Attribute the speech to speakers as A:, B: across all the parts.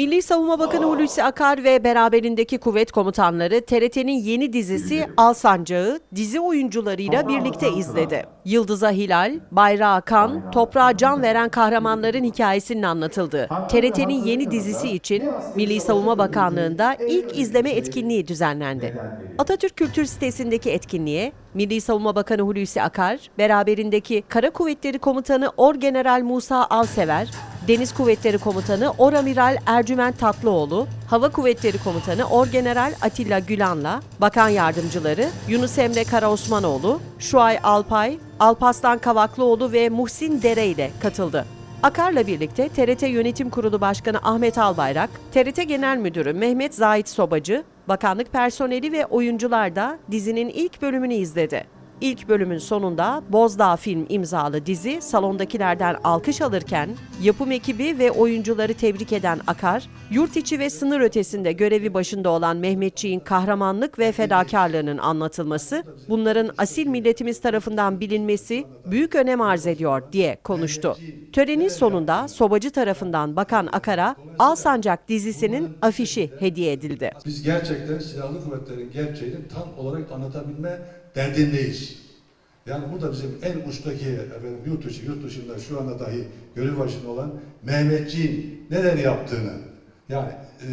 A: Milli Savunma Bakanı Hulusi Akar ve beraberindeki kuvvet komutanları TRT'nin yeni dizisi Al Sancağı dizi oyuncularıyla birlikte izledi. Yıldız'a Hilal, Bayrağa Akan, toprağa can veren kahramanların hikayesinin anlatıldığı TRT'nin yeni dizisi için Milli Savunma Bakanlığı'nda ilk izleme etkinliği düzenlendi. Atatürk Kültür Sitesi'ndeki etkinliğe Milli Savunma Bakanı Hulusi Akar, beraberindeki Kara Kuvvetleri Komutanı Orgeneral Musa Alsever, Deniz Kuvvetleri Komutanı Oramiral Ercüment Tatlıoğlu, Hava Kuvvetleri Komutanı Orgeneral Atilla Gülan'la Bakan Yardımcıları Yunus Emre Karaosmanoğlu, Şuay Alpay, Alpaslan Kavaklıoğlu ve Muhsin Dere ile katıldı. Akar'la birlikte TRT Yönetim Kurulu Başkanı Ahmet Albayrak, TRT Genel Müdürü Mehmet Zahit Sobacı, bakanlık personeli ve oyuncular da dizinin ilk bölümünü izledi. İlk bölümün sonunda Bozdağ Film imzalı dizi salondakilerden alkış alırken yapım ekibi ve oyuncuları tebrik eden Akar, yurt içi ve sınır ötesinde görevi başında olan Mehmetçiğin kahramanlık ve fedakarlığının anlatılması, bunların asil milletimiz tarafından bilinmesi büyük önem arz ediyor diye konuştu. Törenin sonunda Sobacı tarafından Bakan Akar'a Al Sancak dizisinin afişi hediye edildi.
B: Biz gerçekten silahlı kuvvetlerin gerçeğini tam olarak anlatabilme derdindeyiz. Yani burada bizim en uçtaki efendim, yurt dışı, yurt dışında şu anda dahi görev başında olan Mehmetçiğin neler yaptığını yani e,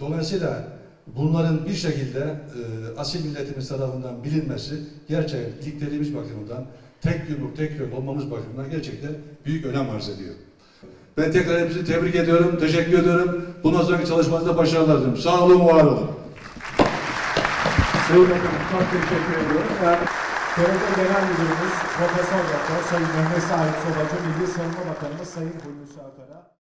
B: dolayısıyla bunların bir şekilde e, asil milletimiz tarafından bilinmesi gerçekten iliklerimiz bakımından tek yumruk, tek yol olmamız bakımından gerçekten büyük önem arz ediyor. Ben tekrar hepinizi tebrik ediyorum, teşekkür ediyorum. Bundan sonraki çalışmanızda başarılar diliyorum. Sağ olun, var olun.
C: Sayın Bakanım çok teşekkür ediyorum. Ben TRT Genel Müdürümüz Profesör Doktor Sayın Mehmet Sahip Sobacı, Milli Savunma Bakanımız Sayın Hulusi Akar'a